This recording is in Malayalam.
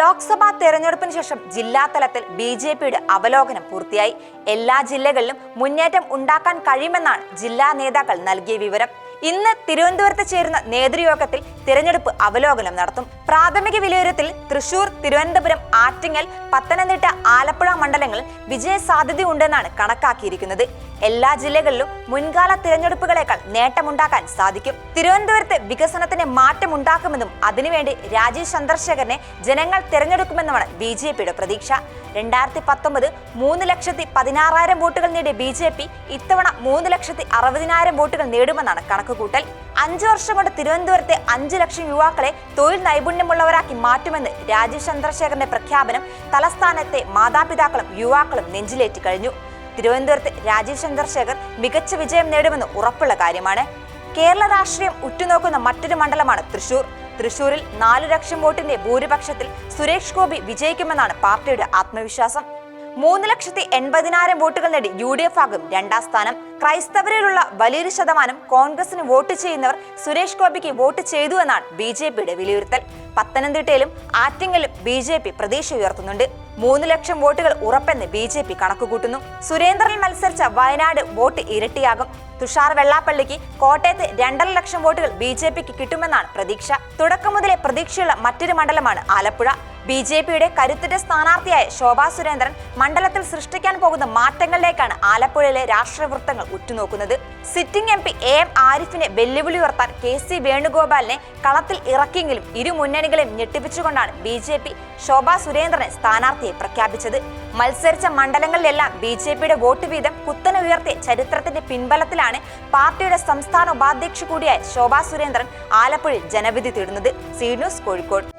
ലോക്സഭാ തെരഞ്ഞെടുപ്പിന് ശേഷം ജില്ലാതലത്തിൽ ബി ജെ പിയുടെ അവലോകനം പൂർത്തിയായി. എല്ലാ ജില്ലകളിലും മുന്നേറ്റം ഉണ്ടാക്കാൻ കഴിയുമെന്നാണ് ജില്ലാ നേതാക്കൾ നൽകിയ വിവരം. ഇന്ന് തിരുവനന്തപുരത്ത് ചേരുന്ന നേതൃയോഗത്തിൽ തിരഞ്ഞെടുപ്പ് അവലോകനം നടത്തും. പ്രാഥമിക വിലയിരുത്തിൽ തൃശൂർ തിരുവനന്തപുരം ആറ്റിങ്ങൽ പത്തനംതിട്ട ആലപ്പുഴ മണ്ഡലങ്ങളിൽ വിജയ സാധ്യതയുണ്ടെന്നാണ് കണക്കാക്കിയിരിക്കുന്നത്. എല്ലാ ജില്ലകളിലും മുൻകാല തിരഞ്ഞെടുപ്പുകളേക്കാൾ നേട്ടമുണ്ടാക്കാൻ സാധിക്കും. തിരുവനന്തപുരത്ത് വികസനത്തിന് മാറ്റമുണ്ടാക്കുമെന്നും അതിനുവേണ്ടി രാജീവ് ചന്ദ്രശേഖരനെ ജനങ്ങൾ തിരഞ്ഞെടുക്കുമെന്നുമാണ് ബി ജെ പിയുടെ പ്രതീക്ഷ. രണ്ടായിരത്തി പത്തൊമ്പത് മൂന്ന് ലക്ഷത്തി പതിനാറായിരം വോട്ടുകൾ നേടിയ ബി ജെ പി ഇത്തവണ മൂന്ന് ലക്ഷത്തി അറുപതിനായിരം വോട്ടുകൾ നേടുമെന്നാണ് കണക്കുകൂട്ടൽ. അഞ്ചു വർഷം കൊണ്ട് തിരുവനന്തപുരത്തെ അഞ്ചു ലക്ഷം യുവാക്കളെ തൊഴിൽ നൈപുണ്യമുള്ളവരാക്കി മാറ്റുമെന്ന് രാജീവ് ചന്ദ്രശേഖരന്റെ പ്രഖ്യാപനം തലസ്ഥാനത്തെ മാതാപിതാക്കളും യുവാക്കളും നെഞ്ചിലേറ്റി കഴിഞ്ഞു. തിരുവനന്തപുരത്ത് രാജീവ് ചന്ദ്രശേഖർ മികച്ച വിജയം നേടുമെന്ന് ഉറപ്പുള്ള കാര്യമാണ്. കേരള രാഷ്ട്രീയം ഉറ്റുനോക്കുന്ന മറ്റൊരു മണ്ഡലമാണ് തൃശൂർ. തൃശൂരിൽ നാലു ലക്ഷം വോട്ടിന്റെ ഭൂരിപക്ഷത്തിൽ സുരേഷ് ഗോപി വിജയിക്കുമെന്നാണ് പാർട്ടിയുടെ ആത്മവിശ്വാസം. മൂന്ന് ലക്ഷത്തി എൺപതിനായിരം വോട്ടുകൾ നേടി യു ഡി എഫ് ആകും രണ്ടാം സ്ഥാനം. ക്രൈസ്തവരിലുള്ള വലിയൊരു ശതമാനം കോൺഗ്രസിന് വോട്ട് ചെയ്യുന്നവർ സുരേഷ് ഗോപിക്ക് വോട്ട് ചെയ്തു എന്നാണ് ബി ജെ പിയുടെ വിലയിരുത്തൽ. പത്തനംതിട്ടയിലും ആറ്റിങ്ങലും ബി ജെ പി പ്രതീക്ഷ ഉയർത്തുന്നുണ്ട്. മൂന്ന് ലക്ഷം വോട്ടുകൾ ഉറപ്പെന്ന് ബി ജെ പി കണക്കുകൂട്ടുന്നു. സുരേന്ദ്രൻ മത്സരിച്ച വയനാട് വോട്ട് ഇരട്ടിയാകും. തുഷാർ വെള്ളാപ്പള്ളിക്ക് കോട്ടയത്ത് രണ്ടര ലക്ഷം വോട്ടുകൾ ബി ജെ പിക്ക് കിട്ടുമെന്നാണ് പ്രതീക്ഷ. തുടക്കം മുതലേ പ്രതീക്ഷയുള്ള മറ്റൊരു മണ്ഡലമാണ് ആലപ്പുഴ. ബി ജെ പിയുടെ കരുത്തുറ്റ സ്ഥാനാർത്ഥിയായ ശോഭാ സുരേന്ദ്രൻ മണ്ഡലത്തിൽ സൃഷ്ടിക്കാൻ പോകുന്ന മാറ്റങ്ങളിലേക്കാണ് ആലപ്പുഴയിലെ രാഷ്ട്രീയ വൃത്തങ്ങൾ ഉറ്റുനോക്കുന്നത്. Sitting M P A M ആരിഫിനെ വെല്ലുവിളി ഉയർത്താൻ കെ സി വേണുഗോപാലിനെ കളത്തിൽ ഇറക്കിയെങ്കിലും ഇരു മുന്നണികളെയും ഞെട്ടിപ്പിച്ചുകൊണ്ടാണ് ബി ജെ പി ശോഭാ സുരേന്ദ്രനെ സ്ഥാനാർത്ഥിയെ പ്രഖ്യാപിച്ചത്. മത്സരിച്ച മണ്ഡലങ്ങളിലെല്ലാം ബി ജെ പിയുടെ വോട്ട് വീതം കുത്തനെ ഉയർത്തിയ ചരിത്രത്തിന്റെ പിൻബലത്തിലാണ് പാർട്ടിയുടെ സംസ്ഥാന ഉപാധ്യക്ഷ കൂടിയായ ശോഭാ സുരേന്ദ്രൻ ആലപ്പുഴയിൽ ജനവിധി തേടുന്നത്. C news Kozhikode.